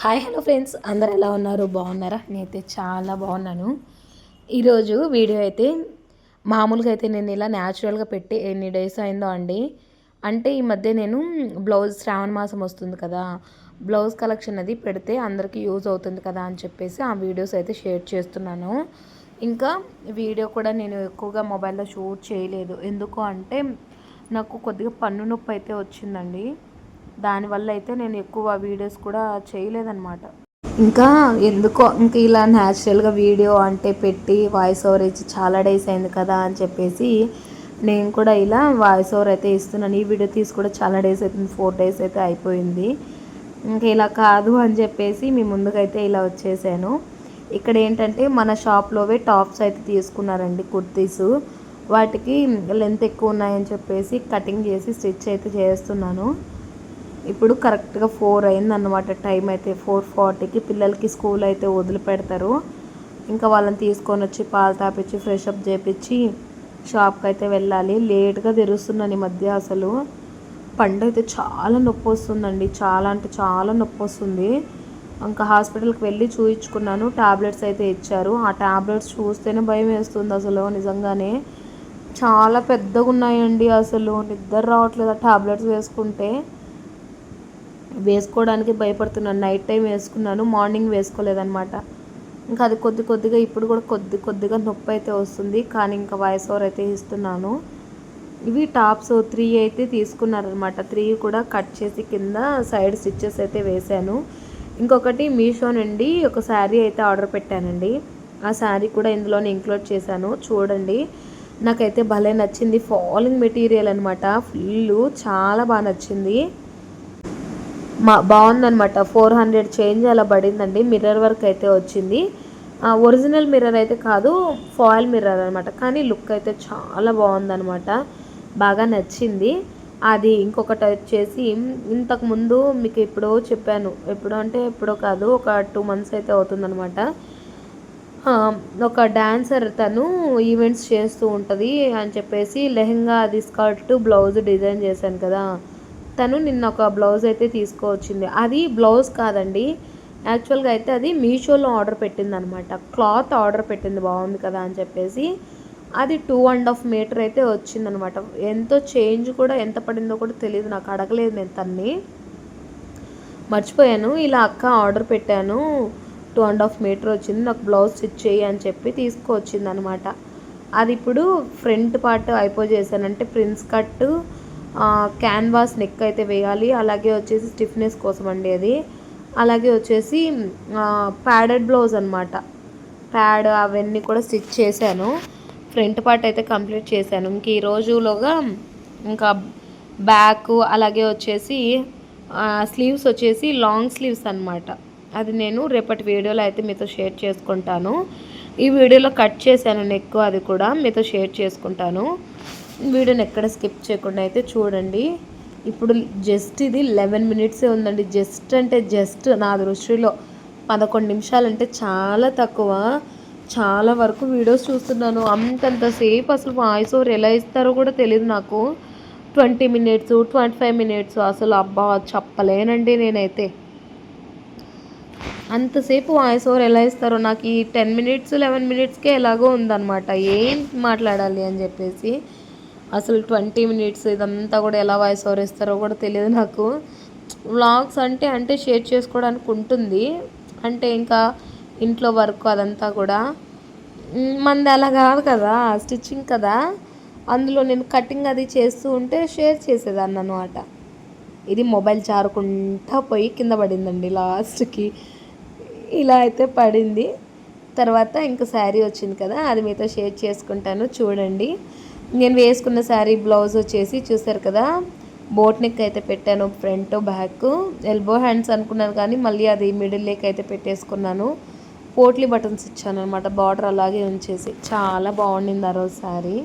Hi hello friends. అందరు ఎలా ఉన్నారు? బాగున్నారా? నేనైతే చాలా బాగున్నాను. ఈరోజు వీడియో అయితే మామూలుగా అయితే నేను ఇలా న్యాచురల్గా పెట్టి ఎన్ని డేస్ అయిందో అండి. అంటే ఈ మధ్య నేను బ్లౌజ్ శ్రావణ మాసం వస్తుంది కదా బ్లౌజ్ కలెక్షన్ అది పెడితే అందరికీ యూజ్ అవుతుంది కదా అని చెప్పేసి ఆ వీడియోస్ అయితే షేర్ చేస్తున్నాను. ఇంకా వీడియో కూడా నేను ఎక్కువగా మొబైల్లో షూట్ చేయలేదు. ఎందుకు అంటే నాకు కొద్దిగా పన్ను నొప్పి అయితే వచ్చిందండి. దానివల్ల అయితే నేను ఎక్కువ వీడియోస్ కూడా చేయలేదన్నమాట. ఇంకా ఎందుకో ఇంకా ఇలా న్యాచురల్గా వీడియో అంటే పెట్టి వాయిస్ ఓవర్ ఇచ్చి చాలా డేస్ అయింది కదా అని చెప్పేసి నేను కూడా ఇలా వాయిస్ ఓవర్ అయితే ఇస్తున్నాను. ఈ వీడియో తీసి కూడా చాలా డేస్ అవుతుంది ఫోర్ డేస్ అయితే అయిపోయింది. ఇంకా ఇలా కాదు అని చెప్పేసి మీ ముందుకైతే ఇలా వచ్చేసాను. ఇక్కడ ఏంటంటే మన షాప్లోవే టాప్స్ అయితే తీసుకున్నారండి కుర్తీస్. వాటికి లెంత్ ఎక్కువ ఉన్నాయని చెప్పేసి కటింగ్ చేసి స్టిచ్ అయితే చేస్తున్నాను. ఇప్పుడు కరెక్ట్గా ఫోర్ అయిందన్నమాట టైం అయితే ఫోర్ ఫార్టీకి పిల్లలకి స్కూల్ అయితే వదిలిపెడతారు. ఇంకా వాళ్ళని తీసుకొని వచ్చి పాలు తాపించి ఫ్రెష్ అప్ చేపించి షాప్కి అయితే వెళ్ళాలి. లేట్గా తెరుస్తున్నాను ఈ మధ్య అసలు. పండు అయితే చాలా నొప్పి వస్తుందండి. చాలా అంటే చాలా నొప్పి వస్తుంది. ఇంకా హాస్పిటల్కి వెళ్ళి చూయించుకున్నాను. టాబ్లెట్స్ అయితే ఇచ్చారు. ఆ టాబ్లెట్స్ చూస్తేనే భయం వేస్తుంది అసలు నిజంగానే. చాలా పెద్దగా ఉన్నాయండి అసలు. నిద్ర రావట్లేదు ఆ టాబ్లెట్స్ వేసుకుంటే. వేసుకోవడానికి భయపడుతున్నాను. నైట్ టైం వేసుకున్నాను మార్నింగ్ వేసుకోలేదనమాట ఇంకా అది కొద్ది కొద్దిగా ఇప్పుడు కూడా కొద్ది కొద్దిగా నొప్పి అయితే వస్తుంది. కానీ ఇంకా వాయిస్ ఓవర్ అయితే ఇస్తున్నాను. ఇవి టాప్స్ త్రీ అయితే తీసుకున్నారనమాట త్రీ కూడా కట్ చేసి కింద సైడ్ స్టిచ్చెస్ అయితే వేశాను. ఇంకొకటి మీషో నుండి ఒక శారీ అయితే ఆర్డర్ పెట్టానండి. ఆ శారీ కూడా ఇందులోనే ఇంక్లూడ్ చేశాను. చూడండి. నాకైతే భలే నచ్చింది. ఫాలింగ్ మెటీరియల్ అనమాట ఫుల్ చాలా బాగా నచ్చింది. మా బాగుందనమాట ఫోర్ హండ్రెడ్ చేంజ్ అలా పడిందండి. మిర్రర్ వర్క్ అయితే వచ్చింది. ఒరిజినల్ మిర్రర్ అయితే కాదు ఫాయిల్ మిర్రర్ అనమాట కానీ లుక్ అయితే చాలా బాగుందనమాట బాగా నచ్చింది. అది ఇంకొకటి వచ్చేసి ఇంతకుముందు మీకు ఎప్పుడో చెప్పాను. ఎప్పుడో అంటే ఎప్పుడో కాదు ఒక టూ మంత్స్ అయితే అవుతుందనమాట ఒక డాన్సర్ తను ఈవెంట్స్ చేస్తూ ఉంటుంది అని చెప్పేసి లెహెంగా అది స్కర్ట్ బ్లౌజ్ డిజైన్ చేశాను కదా. తను నిన్న ఒక బ్లౌజ్ అయితే తీసుకువచ్చింది. అది బ్లౌజ్ కాదండి. యాక్చువల్గా అయితే అది మీషోలో ఆర్డర్ పెట్టింది అనమాట క్లాత్ ఆర్డర్ పెట్టింది బాగుంది కదా అని చెప్పేసి. అది టూ అండ్ హాఫ్ మీటర్ అయితే వచ్చిందనమాట. ఎంతో చేంజ్ కూడా ఎంత పడిందో కూడా తెలియదు నాకు అడగలేదు నేను తన్ని. మర్చిపోయాను. ఇలా అక్క ఆర్డర్ పెట్టాను. టూ అండ్ హాఫ్ మీటర్ వచ్చింది. నాకు బ్లౌజ్ స్టిచ్ చేయి అని చెప్పి తీసుకువచ్చింది అనమాట అది ఇప్పుడు ఫ్రంట్ పార్ట్ అయిపోజేసానంటే ప్రిన్స్ కట్ క్యాన్వాస్ నెక్ అయితే వేయాలి. అలాగే వచ్చేసి స్టిఫ్నెస్ కోసం అండి అది. అలాగే వచ్చేసి ప్యాడెడ్ బ్లౌజ్ అనమాట ప్యాడ్ అవన్నీ కూడా స్టిచ్ చేశాను. ఫ్రంట్ పార్ట్ అయితే కంప్లీట్ చేశాను. ఇంక ఈ రోజులోగా ఇంకా బ్యాక్ అలాగే వచ్చేసి స్లీవ్స్ వచ్చేసి లాంగ్ స్లీవ్స్ అనమాట అది నేను రేపటి వీడియోలో అయితే మీతో షేర్ చేసుకుంటాను. ఈ వీడియోలో కట్ చేశాను నెక్ అది కూడా మీతో షేర్ చేసుకుంటాను. వీడియోని ఎక్కడ స్కిప్ చేయకుండా అయితే చూడండి. ఇప్పుడు జస్ట్ ఇది లెవెన్ మినిట్సే ఉందండి. జస్ట్ అంటే జస్ట్ నా దృష్టిలో పదకొండు నిమిషాలు అంటే చాలా తక్కువ. చాలా వరకు వీడియోస్ చూస్తున్నాను. అంతంతసేపు అసలు వాయిస్ ఓవర్ ఎలా ఇస్తారో కూడా తెలియదు నాకు. Twenty minutes twenty five minutes అసలు అబ్బా చెప్పలేనండి నేనైతే. అంతసేపు వాయిస్ ఓవర్ ఎలా ఇస్తారో నాకు ఈ టెన్ మినిట్స్ లెవెన్ మినిట్స్కే ఎలాగో ఉందన్నమాట. ఏం మాట్లాడాలి అని చెప్పేసి అసలు ట్వంటీ మినిట్స్ ఇదంతా కూడా ఎలా వాయిస్ ఓవర్ ఇస్తారో కూడా తెలియదు నాకు. వ్లాగ్స్ అంటే అంటే షేర్ చేసుకోవడానికి ఉంటుంది. అంటే ఇంకా ఇంట్లో వర్క్ అదంతా కూడా. మంది అలా కాదు కదా స్టిచ్చింగ్ కదా. అందులో నేను కటింగ్ అది చేస్తూ ఉంటే షేర్ చేసేదాన్ని అనమాట ఇది మొబైల్ జారుకుంటా పోయి కింద పడిందండి లాస్ట్కి. ఇలా అయితే పడింది. తర్వాత ఇంకా శారీ వచ్చింది కదా అది మీతో షేర్ చేసుకుంటాను చూడండి. నేను వేసుకున్న శారీ బ్లౌజ్ వచ్చేసి చూసారు కదా బోట్ నెక్ అయితే పెట్టాను ఫ్రంట్ బ్యాక్ ఎల్బో హ్యాండ్స్ అనుకున్నాను కానీ మళ్ళీ అది మిడిల్ లేక్ అయితే పెట్టేసుకున్నాను. పోట్లీ బటన్స్ ఇచ్చాను అనమాట బార్డర్ అలాగే ఉంచేసి. చాలా బాగుండింది ఆ రోజు శారీ.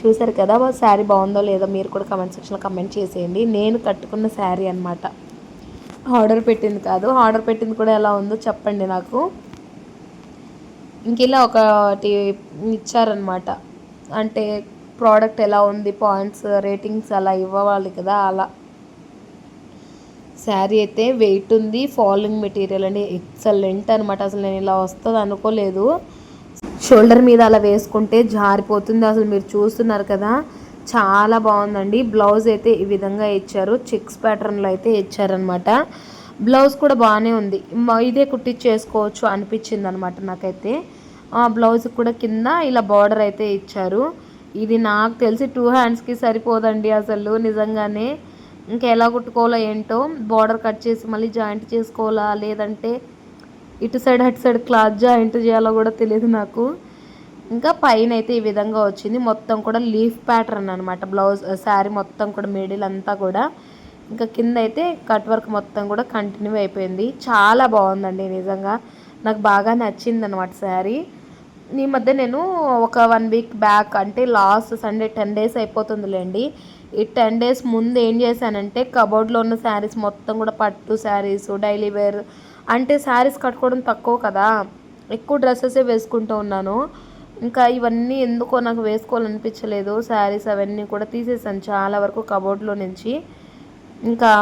చూసారు కదా శారీ బాగుందో లేదో మీరు కూడా కమెంట్ సెక్షన్లో కమెంట్ చేసేయండి. నేను కట్టుకున్న శారీ అనమాట ఆర్డర్ పెట్టింది కాదు. ఆర్డర్ పెట్టింది కూడా ఎలా ఉందో చెప్పండి నాకు. ఇంకెలా ఒకటి ఇచ్చారనమాట అంటే ప్రోడక్ట్ ఎలా ఉంది పాయింట్స్ రేటింగ్స్ అలా ఇవ్వాలి కదా అలా. శారీ అయితే వెయిట్ ఉంది ఫాలింగ్ మెటీరియల్ అండి ఎక్సలెంట్ అనమాట అసలు నేను ఇలా వస్తుంది అనుకోలేదు. షోల్డర్ మీద అలా వేసుకుంటే జారిపోతుంది అసలు మీరు చూస్తున్నారు కదా. చాలా బాగుందండి. బ్లౌజ్ అయితే ఈ విధంగా ఇచ్చారు. చెక్స్ ప్యాటర్న్లో అయితే ఇచ్చారనమాట బ్లౌజ్ కూడా బాగానే ఉంది. ఇదే కుట్టించేసుకోవచ్చు అనిపించింది అనమాట నాకైతే. ఆ బ్లౌజ్ కూడా కింద ఇలా బార్డర్ అయితే ఇచ్చారు. ఇది నాకు తెలిసి టూ హ్యాండ్స్కి సరిపోదండి అసలు నిజంగానే. ఇంకా ఎలా కుట్టుకోవాలో ఏంటో బార్డర్ కట్ చేసి మళ్ళీ జాయింట్ చేసుకోవాలా లేదంటే ఇటు సైడ్ అటు సైడ్ క్లాత్ జాయింట్ చేయాలో కూడా తెలియదు నాకు. ఇంకా పైన అయితే ఈ విధంగా వచ్చింది. మొత్తం కూడా లీఫ్ ప్యాటర్న్ అనమాట బ్లౌజ్ శారీ మొత్తం కూడా మిడిల్ అంతా కూడా. ఇంకా కింద అయితే కట్ వర్క్ మొత్తం కూడా కంటిన్యూ అయిపోయింది. చాలా బాగుందండి నిజంగా. నాకు బాగా నచ్చింది అనమాట శారీ. ఈ మధ్య నేను ఒక వన్ వీక్ బ్యాక్ అంటే లాస్ట్ సండే టెన్ డేస్ అయిపోతుందిలేండి. ఈ టెన్ డేస్ ముందు ఏం చేశానంటే కబోర్డ్లో ఉన్న శారీస్ మొత్తం కూడా పట్టు శారీస్ డైలీ వేర్ అంటే శారీస్ కట్టుకోవడం తక్కువ కదా. ఎక్కువ డ్రెస్సెసే వేసుకుంటూ ఉన్నాను. ఇంకా ఇవన్నీ ఎందుకో నాకు వేసుకోవాలనిపించలేదు. శారీస్ అవన్నీ కూడా తీసేసాను చాలా వరకు కబోర్డ్లో నుంచి. ఇంకా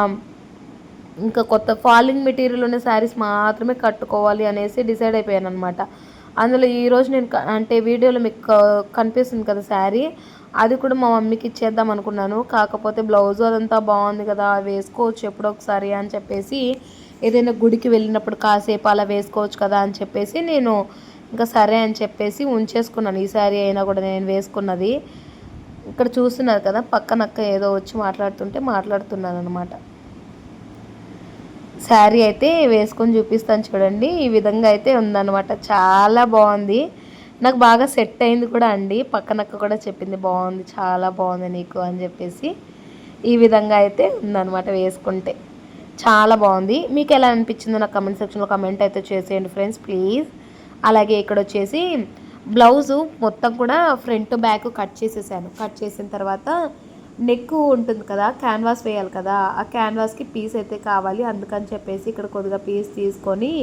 ఇంకా కొత్త ఫాలింగ్ మెటీరియల్ ఉన్న శారీస్ మాత్రమే కట్టుకోవాలి అనేసి డిసైడ్ అయిపోయాను అనమాట అందులో ఈరోజు నేను అంటే వీడియోలో మీకు కనిపిస్తుంది కదా శారీ. అది కూడా మా మమ్మీకి ఇచ్చేద్దాం అనుకున్నాను. కాకపోతే బ్లౌజ్ అదంతా బాగుంది కదా వేసుకోవచ్చు ఎప్పుడో ఒకసారి అని చెప్పేసి ఏదైనా గుడికి వెళ్ళినప్పుడు కాసేపు అలా వేసుకోవచ్చు కదా అని చెప్పేసి నేను ఇంకా సరే అని చెప్పేసి ఉంచేసుకున్నాను. ఈ శారీ అయినా కూడా నేను వేసుకున్నది. ఇక్కడ చూస్తున్నారు కదా పక్కనక్క ఏదో వచ్చి మాట్లాడుతుంటే మాట్లాడుతున్నాను అనమాట శారీ అయితే వేసుకొని చూపిస్తాను చూడండి. ఈ విధంగా అయితే ఉందన్నమాట. చాలా బాగుంది. నాకు బాగా సెట్ అయింది కూడా అండి. పక్కనక్క కూడా చెప్పింది బాగుంది చాలా బాగుంది నీకు అని చెప్పేసి. ఈ విధంగా అయితే ఉందన్నమాట వేసుకుంటే. చాలా బాగుంది. మీకు ఎలా అనిపించిందో నాకు కమెంట్ సెక్షన్లో కమెంట్ అయితే చేసేయండి ఫ్రెండ్స్ ప్లీజ్. అలాగే ఇక్కడ వచ్చేసి బ్లౌజు మొత్తం కూడా ఫ్రంట్ బ్యాక్ కట్ చేసేసాను. కట్ చేసిన తర్వాత నెక్ ఉంటుంది కదా క్యాన్వాస్ వేయాలి కదా ఆ క్యాన్వాస్కి పీస్ అయితే కావాలి. అందుకని చెప్పేసి ఇక్కడ కొద్దిగా పీస్ తీసుకొని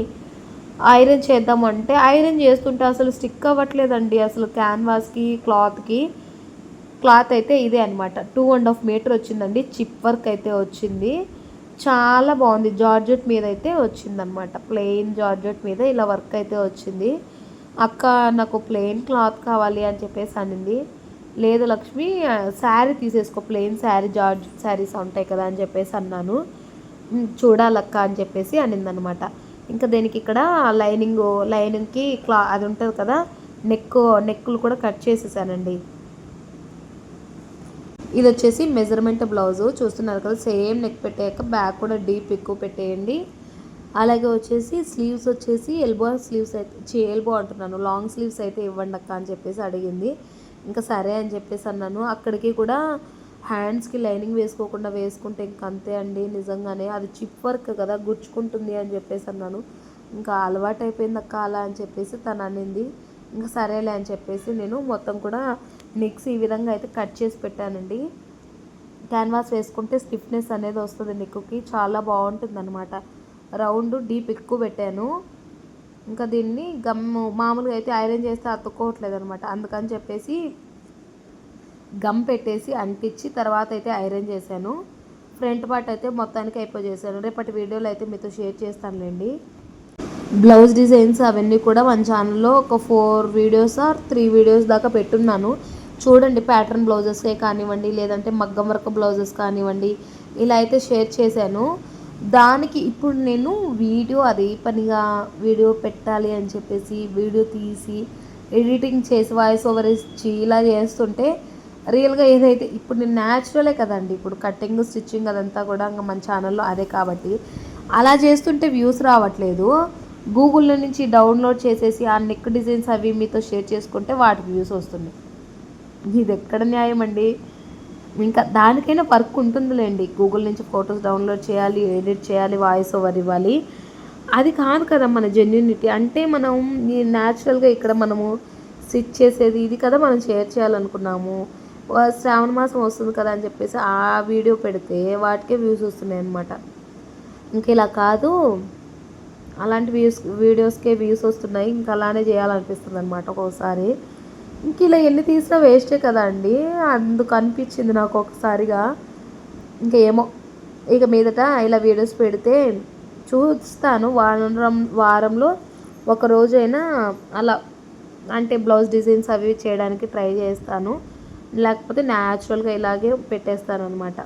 ఐరన్ చేద్దామంటే ఐరన్ చేస్తుంటే అసలు స్టిక్ అవ్వట్లేదండి. అసలు క్యాన్వాస్కి క్లాత్కి క్లాత్ అయితే ఇదే అనమాట టూ అండ్ హాఫ్ మీటర్ వచ్చిందండి. చిప్ వర్క్ అయితే వచ్చింది. చాలా బాగుంది. జార్జెట్ మీద అయితే వచ్చిందనమాట ప్లెయిన్ జార్జెట్ మీద ఇలా వర్క్ అయితే వచ్చింది. అక్క నాకు ప్లెయిన్ క్లాత్ కావాలి అని చెప్పేసి అనింది. లేదు లక్ష్మి శారీ తీసేసుకో ప్లెయిన్ శారీ జార్జ్ శారీస్ ఉంటాయి కదా అని చెప్పేసి అన్నాను. చూడాలక్క అని చెప్పేసి అనిందనమాట. ఇంకా దీనికి ఇక్కడ లైనింగ్ లైనింగ్కి క్లా అది ఉంటుంది కదా నెక్ నెక్కులు కూడా కట్ చేసేసానండి. ఇది వచ్చేసి మెజర్మెంట్ బ్లౌజు. చూస్తున్నారు కదా సేమ్ నెక్ పెట్టాక బ్యాక్ కూడా డీప్ ఎక్కువ పెట్టేయండి. అలాగే వచ్చేసి స్లీవ్స్ వచ్చేసి ఎల్బో స్లీవ్స్ అయితే ఎల్బో అంటున్నాను. లాంగ్ స్లీవ్స్ అయితే ఇవ్వండి అక్క అని చెప్పేసి అడిగింది. ఇంకా సరే అని చెప్పేసి అన్నాను. అక్కడికి కూడా హ్యాండ్స్కి లైనింగ్ వేసుకోకుండా వేసుకుంటే ఇంక అంతే అండి. నిజంగానే అది చిప్ వర్క్ కదా గుచ్చుకుంటుంది అని చెప్పేసి అన్నాను. ఇంకా అలవాటు అయిపోయింది అక్క అలా అని చెప్పేసి తను అనింది. ఇంకా సరేలే అని చెప్పేసి నేను మొత్తం కూడా నెక్స్ ఈ విధంగా అయితే కట్ చేసి పెట్టానండి. క్యాన్వాస్ వేసుకుంటే స్టిఫ్నెస్ అనేది వస్తుంది నెక్కి చాలా బాగుంటుంది అనమాట రౌండ్ డీప్ ఎక్కువ పెట్టాను. ఇంకా దీన్ని గమ్ము మామూలుగా అయితే ఐరన్ చేస్తే అతుక్కోవట్లేదు అనమాట అందుకని చెప్పేసి గమ్ పెట్టేసి అంటించి తర్వాత అయితే ఐరన్ చేశాను. ఫ్రంట్ పార్ట్ అయితే మొత్తానికి అయిపోయి చేశాను రేపటి వీడియోలో అయితే మీతో షేర్ చేస్తానులేండి. బ్లౌజ్ డిజైన్స్ అవన్నీ కూడా మన ఛానల్లో ఒక four videos or three videos దాకా పెట్టున్నాను. చూడండి ప్యాటర్న్ బ్లౌజెస్కే కానివ్వండి లేదంటే మగ్గం వర్క్ బ్లౌజెస్ కానివ్వండి ఇలా అయితే షేర్ చేశాను. దానికి ఇప్పుడు నేను వీడియో అదే పనిగా వీడియో పెట్టాలి అని చెప్పేసి వీడియో తీసి ఎడిటింగ్ చేసి వాయిస్ ఓవర్ ఇచ్చి ఇలా చేస్తుంటే రియల్గా ఏదైతే ఇప్పుడు నేను న్యాచురలే కదండి. ఇప్పుడు కటింగ్ స్టిచ్చింగ్ అదంతా కూడా ఇంకా మన ఛానల్లో అదే కాబట్టి. అలా చేస్తుంటే వ్యూస్ రావట్లేదు. గూగుల్లో నుంచి డౌన్లోడ్ చేసేసి ఆ నెక్ డిజైన్స్ అవి మీతో షేర్ చేసుకుంటే వాటికి వ్యూస్ వస్తున్నాయి. ఇది ఎక్కడ న్యాయం అండి ఇంకా దానికైనా వర్క్ ఉంటుందిలేండి. గూగుల్ నుంచి ఫొటోస్ డౌన్లోడ్ చేయాలి ఎడిట్ చేయాలి వాయిస్ ఓవర్ ఇవ్వాలి. అది కాదు కదా మన జెన్యునిటీ అంటే మనం న్యాచురల్గా ఇక్కడ మనము స్టిచ్ చేసేది ఇది కదా మనం షేర్ చేయాలనుకున్నాము. శ్రావణ మాసం వస్తుంది కదా అని చెప్పేసి ఆ వీడియో పెడితే వాటికే వ్యూస్ వస్తున్నాయి అనమాట ఇంక ఇలా కాదు. అలాంటి వ్యూస్ వీడియోస్కే వ్యూస్ వస్తున్నాయి. ఇంకా అలానే చేయాలనిపిస్తుంది అనమాట ఒక్కోసారి. ఇంక ఇలా ఎన్ని తీసినా వేస్టే కదా అండి. అందుకు అనిపించింది నాకు ఒకసారిగా. ఇంకా ఏమో ఇక మీదట ఇలా వీడియోస్ పెడితే చూస్తాను. వారం వారంలో ఒక రోజైనా అలా అంటే బ్లౌజ్ డిజైన్స్ అవి చేయడానికి ట్రై చేస్తాను. లేకపోతే న్యాచురల్గా ఇలాగే పెట్టేస్తాను అనమాట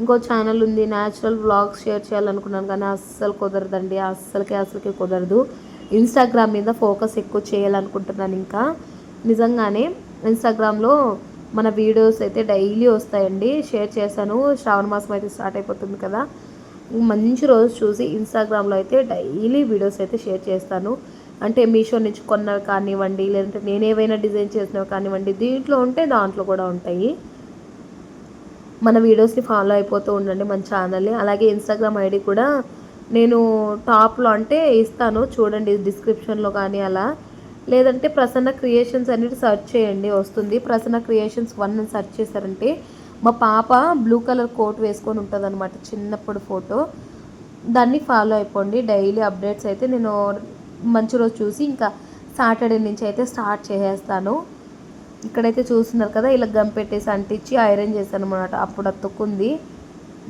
ఇంకో ఛానల్ ఉంది న్యాచురల్ వ్లాగ్స్ షేర్ చేయాలనుకున్నాను కానీ అస్సలు కుదరదండి. అస్సలకి అస్సలకి కుదరదు. ఇన్స్టాగ్రామ్ మీద ఫోకస్ ఎక్కువ చేయాలనుకుంటున్నాను ఇంకా. నిజంగానే ఇన్స్టాగ్రామ్లో మన వీడియోస్ అయితే డైలీ వస్తాయండి. షేర్ చేశాను. శ్రావణ మాసం అయితే స్టార్ట్ అయిపోతుంది కదా. మంచి రోజు చూసి ఇన్స్టాగ్రామ్లో అయితే డైలీ వీడియోస్ అయితే షేర్ చేస్తాను. అంటే మీషో నుంచి కొన్నవి కానివ్వండి లేదంటే నేను ఏవైనా డిజైన్ చేసినవి కానివ్వండి దీంట్లో ఉంటే దాంట్లో కూడా ఉంటాయి. మన వీడియోస్ని ఫాలో అయిపోతూ ఉండండి మన ఛానల్ని. అలాగే ఇన్స్టాగ్రామ్ ఐడి కూడా నేను టాప్లో అంటే ఇస్తాను. చూడండి డిస్క్రిప్షన్లో కానీ అలా. లేదంటే ప్రసన్న క్రియేషన్స్ అనేది సెర్చ్ చేయండి వస్తుంది. ప్రసన్న క్రియేషన్స్ వన్ అని సెర్చ్ చేశారంటే మా పాప బ్లూ కలర్ కోట్ వేసుకొని ఉంటుంది అనమాట చిన్నప్పుడు ఫోటో దాన్ని ఫాలో అయిపోండి. డైలీ అప్డేట్స్ అయితే నేను మంచి రోజు చూసి ఇంకా సాటర్డే నుంచి అయితే స్టార్ట్ చేసేస్తాను. ఇక్కడైతే చూస్తున్నారు కదా ఇలా గమ్ పెట్టేసి అంటించి ఐరన్ చేశాను అనమాట అప్పుడు అతుక్కుంది.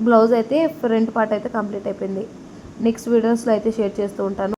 బ్లౌజ్ అయితే ఫ్రంట్ పార్ట్ అయితే కంప్లీట్ అయిపోయింది. నెక్స్ట్ వీడియోస్లో అయితే షేర్ చేస్తూ ఉంటాను.